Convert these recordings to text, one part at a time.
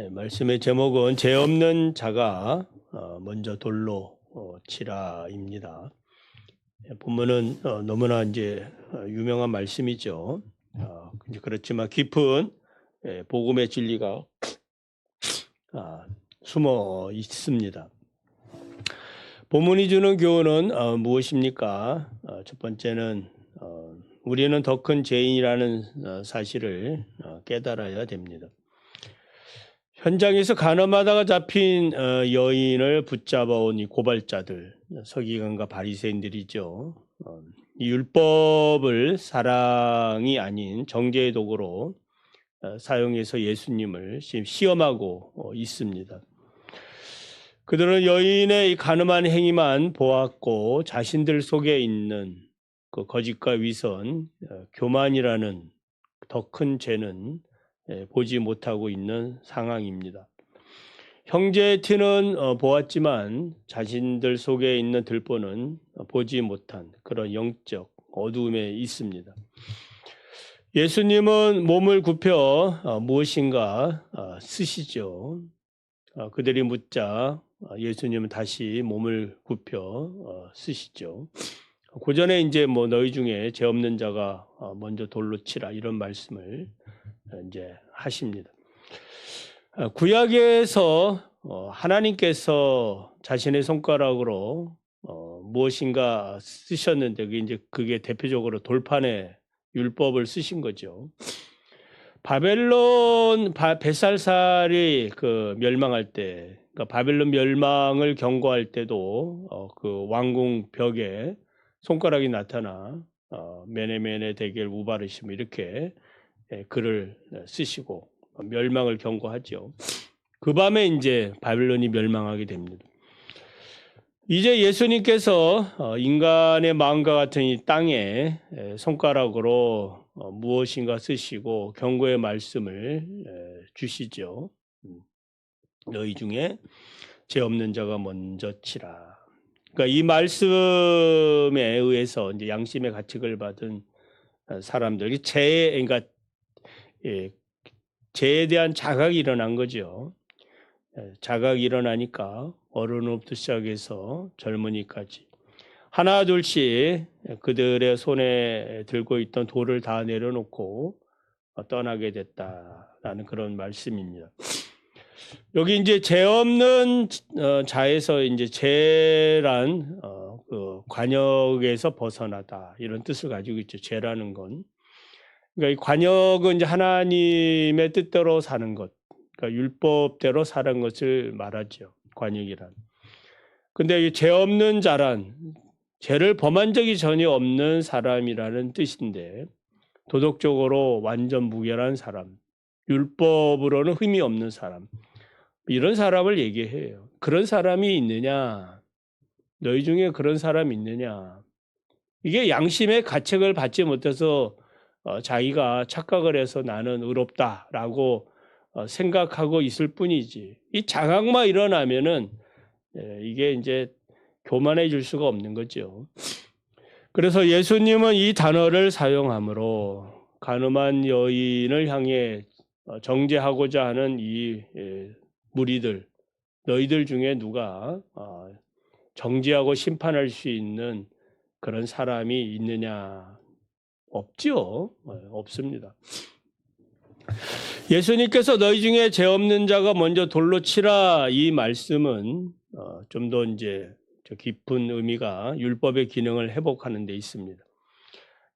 예, 말씀의 제목은 죄 없는 자가 어, 먼저 돌로 어, 치라입니다. 예, 본문은 어, 너무나 이제 어, 유명한 말씀이죠. 어, 이제 그렇지만 깊은 예, 복음의 진리가 아, 숨어 있습니다. 본문이 주는 교훈은 어, 무엇입니까? 어, 첫 번째는 어, 우리는 더 큰 죄인이라는 어, 사실을 어, 깨달아야 됩니다. 현장에서 가늠하다가 잡힌 어, 여인을 붙잡아온 이 고발자들, 서기관과 바리새인들이죠. 어, 이 율법을 사랑이 아닌 정죄의 도구로 어, 사용해서 예수님을 지금 시험하고 어, 있습니다. 그들은 여인의 이 가늠한 행위만 보았고 자신들 속에 있는 그 거짓과 위선, 어, 교만이라는 더 큰 죄는 예, 보지 못하고 있는 상황입니다. 형제의 티는 어, 보았지만 자신들 속에 있는 들보는 어, 보지 못한 그런 영적 어두움에 있습니다. 예수님은 몸을 굽혀 어, 무엇인가 어, 쓰시죠. 어, 그들이 묻자 어, 예수님은 다시 몸을 굽혀 어, 쓰시죠. 그 전에 이제 뭐 너희 중에 죄 없는 자가 어, 먼저 돌로 치라 이런 말씀을 어, 이제 하십니다. 어, 구약에서 어, 하나님께서 자신의 손가락으로 어, 무엇인가 쓰셨는데 이제 그게 대표적으로 돌판에 율법을 쓰신 거죠. 바벨론 바, 베살살이 그 멸망할 때, 그러니까 바벨론 멸망을 경고할 때도 어, 그 왕궁 벽에 손가락이 나타나 어, 메네메네 대결 우바르심 이렇게 예, 글을 쓰시고 멸망을 경고하죠. 그 밤에 이제 바벨론이 멸망하게 됩니다. 이제 예수님께서 어, 인간의 마음과 같은 이 땅에 에, 손가락으로 어, 무엇인가 쓰시고 경고의 말씀을 에, 주시죠. 음. 너희 중에 죄 없는 자가 먼저 치라. 그러니까 이 말씀에 의해서 이제 양심의 가책을 받은 어, 사람들이 죄, 그러니까 예, 죄에 대한 자각이 일어난 거죠. 예, 자각이 일어나니까 어른부터 시작해서 젊은이까지 하나 둘씩 그들의 손에 들고 있던 돌을 다 내려놓고 떠나게 됐다라는 그런 말씀입니다. 여기 이제 죄 없는 어, 자에서 이제 죄란 어, 그 관역에서 벗어나다 이런 뜻을 가지고 있죠. 죄라는 건 그러니까 이 관역은 이제 하나님의 뜻대로 사는 것, 그러니까 율법대로 사는 것을 말하죠. 관역이란. 근데 이죄 없는 자란 죄를 범한 적이 전혀 없는 사람이라는 뜻인데 도덕적으로 완전 무결한 사람, 율법으로는 흠이 없는 사람 이런 사람을 얘기해요. 그런 사람이 있느냐? 너희 중에 그런 사람이 있느냐? 이게 양심의 가책을 받지 못해서 어, 자기가 착각을 해서 나는 의롭다라고 어, 생각하고 있을 뿐이지. 이 자각만 일어나면은 예, 이게 이제 교만해질 수가 없는 거죠. 그래서 예수님은 이 단어를 사용함으로 가늠한 여인을 향해 어, 정죄하고자 하는 이 예, 무리들, 너희들 중에 누가 어, 정죄하고 심판할 수 있는 그런 사람이 있느냐? 없죠. 네, 없습니다. 예수님께서 너희 중에 죄 없는 자가 먼저 돌로 치라 이 말씀은 어, 좀더 이제 깊은 의미가 율법의 기능을 회복하는 데 있습니다.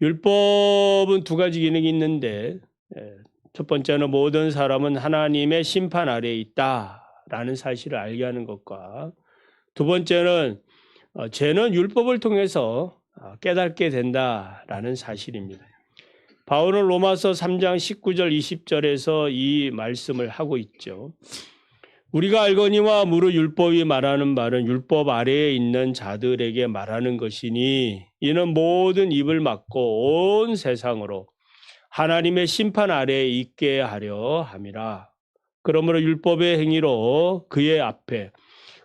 율법은 두 가지 기능이 있는데 예, 첫 번째는 모든 사람은 하나님의 심판 아래에 있다라는 사실을 알게 하는 것과 두 번째는 어, 죄는 율법을 통해서 어, 깨닫게 된다라는 사실입니다. 바울은 로마서 3장 19절 20절에서 이 말씀을 하고 있죠. 우리가 알거니와 무릇 율법이 말하는 말은 율법 아래에 있는 자들에게 말하는 것이니 이는 모든 입을 막고 온 세상으로 하나님의 심판 아래에 있게 하려 함이라. 그러므로 율법의 행위로 그의 앞에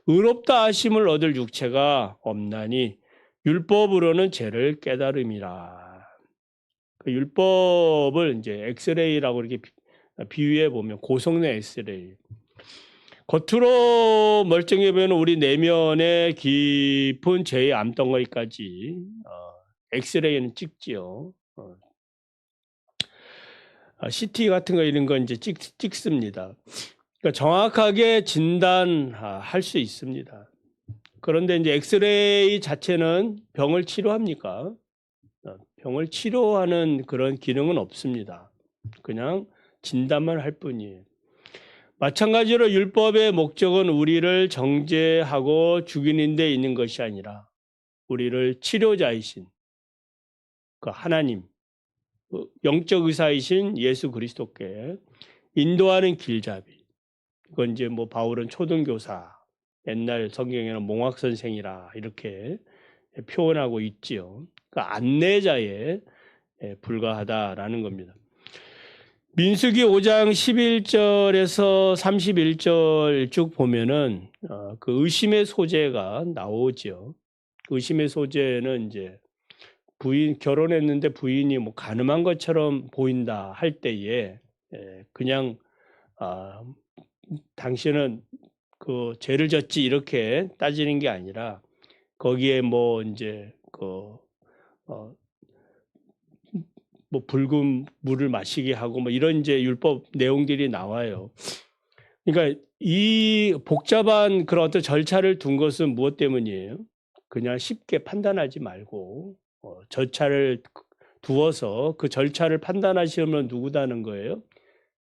의롭다 하심을 얻을 육체가 없나니 율법으로는 죄를 깨달음이라. 그 율법을 이제 엑스레이라고 이렇게 비유해 보면 고성능 엑스레이. 겉으로 멀쩡해 보이는 우리 내면의 깊은 죄의 암덩어리까지 어, 엑스레이는 찍지요. 어. 아, CT 같은 거 이런 건 이제 찍, 찍습니다. 그러니까 정확하게 진단할 수 있습니다. 그런데 이제 엑스레이 자체는 병을 치료합니까? 어, 병을 치료하는 그런 기능은 없습니다. 그냥 진단만 할 뿐이에요. 마찬가지로 율법의 목적은 우리를 정죄하고 죽이는 데 있는 것이 아니라 우리를 치료자이신 그 하나님, 그 영적 의사이신 예수 그리스도께 인도하는 길잡이. 이건 이제 뭐 바울은 초등교사, 옛날 성경에는 몽학 선생이라 이렇게 표현하고 있지요. 그 안내자에 불과하다라는 겁니다. 민수기 5장 11절에서 31절 쭉 보면은 어, 그 의심의 소재가 나오죠. 의심의 소재는 이제 부인 결혼했는데 부인이 뭐 가늠한 것처럼 보인다 할 때에 예, 그냥 아, 당신은 그 죄를 졌지 이렇게 따지는 게 아니라 거기에 뭐 이제 그 어, 뭐 붉은 물을 마시게 하고 뭐 이런 이제 율법 내용들이 나와요. 그러니까 이 복잡한 그런 어떤 절차를 둔 것은 무엇 때문이에요? 그냥 쉽게 판단하지 말고 어, 절차를 두어서 그 절차를 판단하시면 누구다는 거예요.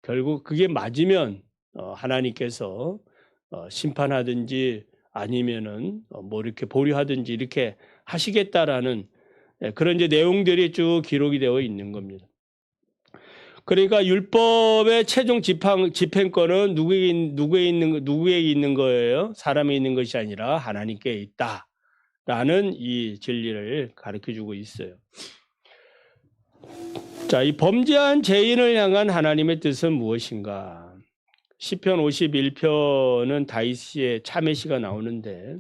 결국 그게 맞으면 어, 하나님께서 어, 심판하든지 아니면은 어, 뭐 이렇게 보류하든지 이렇게 하시겠다라는 예, 그런 이제 내용들이 쭉 기록이 되어 있는 겁니다. 그러니까 율법의 최종 집행, 집행권은 누구에게, 누구에 있는, 누구에게 있는 거예요? 사람에 있는 것이 아니라 하나님께 있다. 라는 이 진리를 가르쳐 주고 있어요. 자, 이 범죄한 죄인을 향한 하나님의 뜻은 무엇인가? 시편 51편은 다윗의 참회시가 나오는데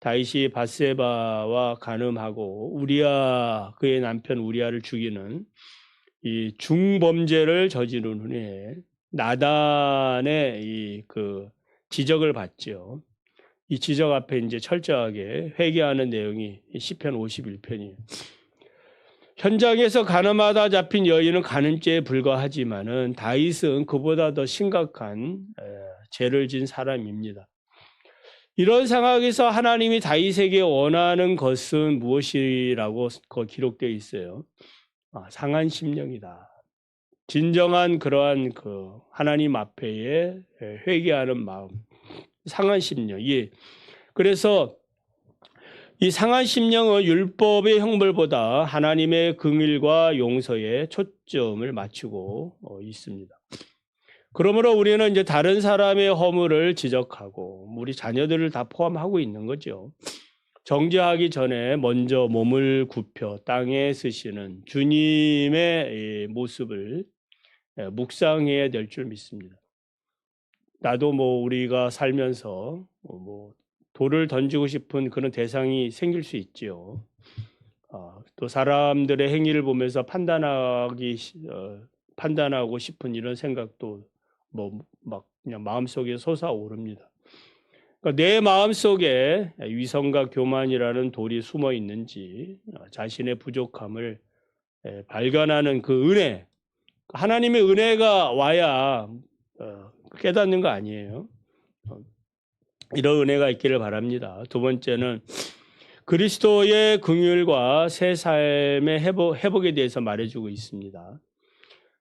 다윗이 바세바와 간음하고 우리아 그의 남편 우리아를 죽이는 이 중범죄를 저지른 후에 나단의 이 그 지적을 받죠. 이 지적 앞에 이제 철저하게 회개하는 내용이 시편 51편이에요. 현장에서 가늠하다 잡힌 여인은 간음죄에 불과하지만은 다윗은 그보다 더 심각한 죄를 진 사람입니다. 이런 상황에서 하나님이 다윗에게 원하는 것은 무엇이라고 기록되어 있어요. 아, 상한 심령이다. 진정한 그러한 그 하나님 앞에의 회개하는 마음, 상한 심령. 예. 그래서 이 상한 심령은 율법의 형벌보다 하나님의 긍일과 용서에 초점을 맞추고 어, 있습니다. 그러므로 우리는 이제 다른 사람의 허물을 지적하고 우리 자녀들을 다 포함하고 있는 거죠. 정죄하기 전에 먼저 몸을 굽혀 땅에 쓰시는 주님의 모습을 예, 묵상해야 될 줄 믿습니다. 나도 뭐 우리가 살면서 뭐 돌을 던지고 싶은 그런 대상이 생길 수 있지요. 어, 또 사람들의 행위를 보면서 판단하기 어, 판단하고 싶은 이런 생각도 뭐 막 그냥 마음속에 솟아오릅니다. 그러니까 내 마음속에 위선과 교만이라는 돌이 숨어 있는지 어, 자신의 부족함을 발견하는 그 은혜, 하나님의 은혜가 와야 어, 깨닫는 거 아니에요. 어, 이런 은혜가 있기를 바랍니다. 두 번째는 그리스도의 긍휼과 새 삶의 회복, 회복에 대해서 말해주고 있습니다.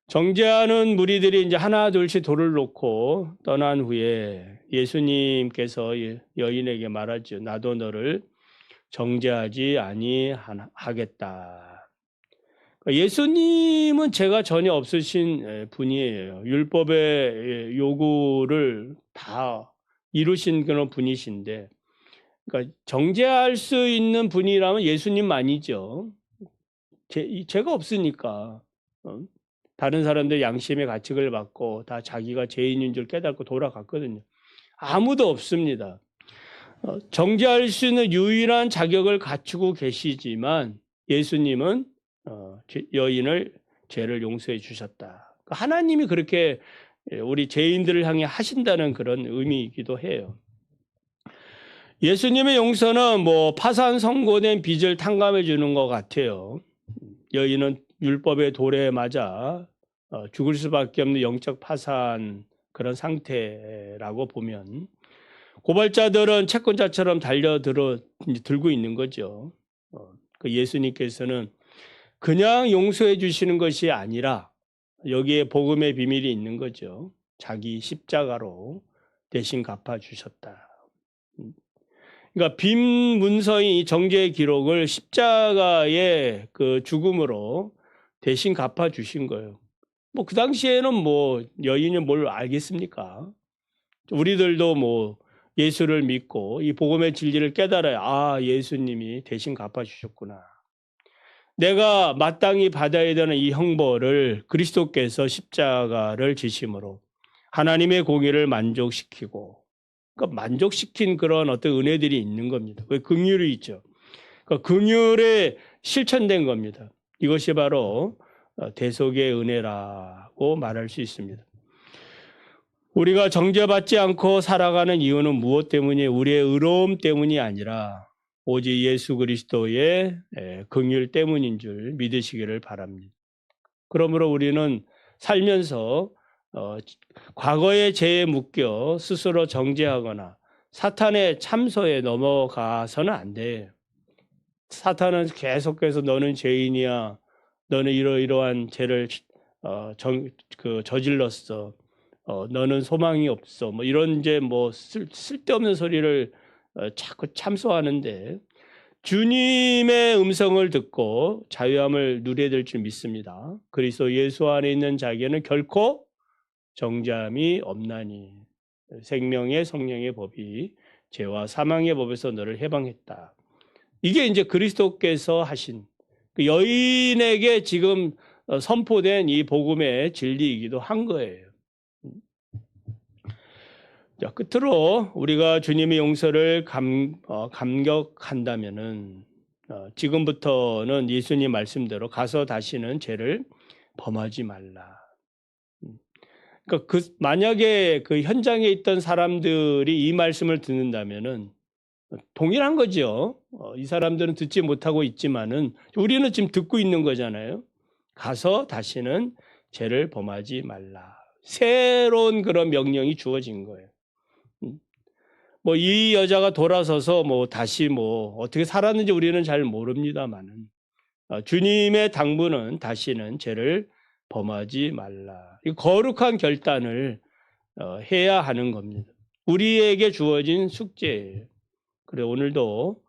정죄하는 무리들이 이제 하나 둘씩 돌을 놓고 떠난 후에 예수님께서 여인에게 말하죠. 나도 너를 정죄하지 아니하겠다. 그러니까 예수님은 제가 전혀 없으신 분이에요. 율법의 요구를 다 이루신 그런 분이신데, 그러니까 정죄할 수 있는 분이라면 예수님만이죠. 제, 제가 없으니까. 어? 다른 사람들 양심의 가책을 받고 다 자기가 죄인인 줄 깨닫고 돌아갔거든요. 아무도 없습니다. 어, 정죄할 수 있는 유일한 자격을 갖추고 계시지만 예수님은 어, 여인을 죄를 용서해 주셨다. 그러니까 하나님이 그렇게 예, 우리 죄인들을 향해 하신다는 그런 의미이기도 해요. 예수님의 용서는 뭐 파산 선고된 빚을 탕감해 주는 것 같아요. 여인은 율법의 도래에 맞아 어, 죽을 수밖에 없는 영적 파산 그런 상태라고 보면 고발자들은 채권자처럼 달려들어 들고 있는 거죠. 어, 그 예수님께서는 그냥 용서해 주시는 것이 아니라 여기에 복음의 비밀이 있는 거죠. 자기 십자가로 대신 갚아 주셨다. 그러니까 빈 문서인 정죄의 기록을 십자가의 그 죽음으로 대신 갚아 주신 거예요. 뭐 그 당시에는 뭐 여인이 뭘 알겠습니까? 우리들도 뭐 예수를 믿고 이 복음의 진리를 깨달아야 아 예수님이 대신 갚아 주셨구나. 내가 마땅히 받아야 되는 이 형벌을 그리스도께서 십자가를 지심으로 하나님의 공의를 만족시키고 그러니까 만족시킨 그런 어떤 은혜들이 있는 겁니다. 왜 긍휼이 있죠. 그러니까 긍휼에 실천된 겁니다. 이것이 바로 어, 대속의 은혜라고 말할 수 있습니다. 우리가 정죄받지 않고 살아가는 이유는 무엇 때문이 우리의 의로움 때문이 아니라 오직 예수 그리스도의 긍휼 때문인 줄 믿으시기를 바랍니다. 그러므로 우리는 살면서 어, 과거의 죄에 묶여 스스로 정죄하거나 사탄의 참소에 넘어가서는 안 돼. 사탄은 계속해서 너는 죄인이야. 너는 이러이러한 죄를 어, 정, 그 저질렀어. 어, 너는 소망이 없어. 뭐 이런 이제 뭐 쓸, 쓸데없는 소리를 어, 자꾸 참소하는데 주님의 음성을 듣고 자유함을 누려야 될 줄 믿습니다. 그리스도 예수 안에 있는 자에게는 결코 정잠이 없나니 생명의 성령의 법이 죄와 사망의 법에서 너를 해방했다. 이게 이제 그리스도께서 하신 그 여인에게 지금 어, 선포된 이 복음의 진리이기도 한 거예요. 자, 끝으로 우리가 주님의 용서를 감, 어, 감격한다면은 어, 지금부터는 예수님 말씀대로 가서 다시는 죄를 범하지 말라. 음. 그러니까 그 만약에 그 현장에 있던 사람들이 이 말씀을 듣는다면은 동일한 거죠. 어, 이 사람들은 듣지 못하고 있지만은 우리는 지금 듣고 있는 거잖아요. 가서 다시는 죄를 범하지 말라. 새로운 그런 명령이 주어진 거예요. 뭐 이 여자가 돌아서서 뭐 다시 뭐 어떻게 살았는지 우리는 잘 모릅니다만은 어, 주님의 당부는 다시는 죄를 범하지 말라. 이 거룩한 결단을 어, 해야 하는 겁니다. 우리에게 주어진 숙제예요. 그래 오늘도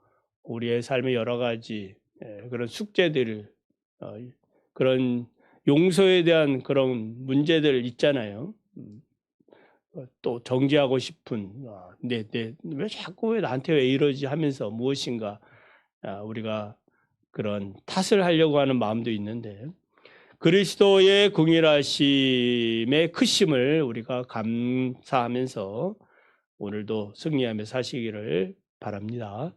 우리의 삶의 여러 가지 예, 그런 숙제들을 어, 그런 용서에 대한 그런 문제들 있잖아요. 음. 어, 또 정지하고 싶은 아, 네, 네, 왜 자꾸 왜 나한테 왜 이러지 하면서 무엇인가 아, 우리가 그런 탓을 하려고 하는 마음도 있는데 그리스도의 궁일하심의 크심을 우리가 감사하면서 오늘도 승리하며 사시기를 바랍니다.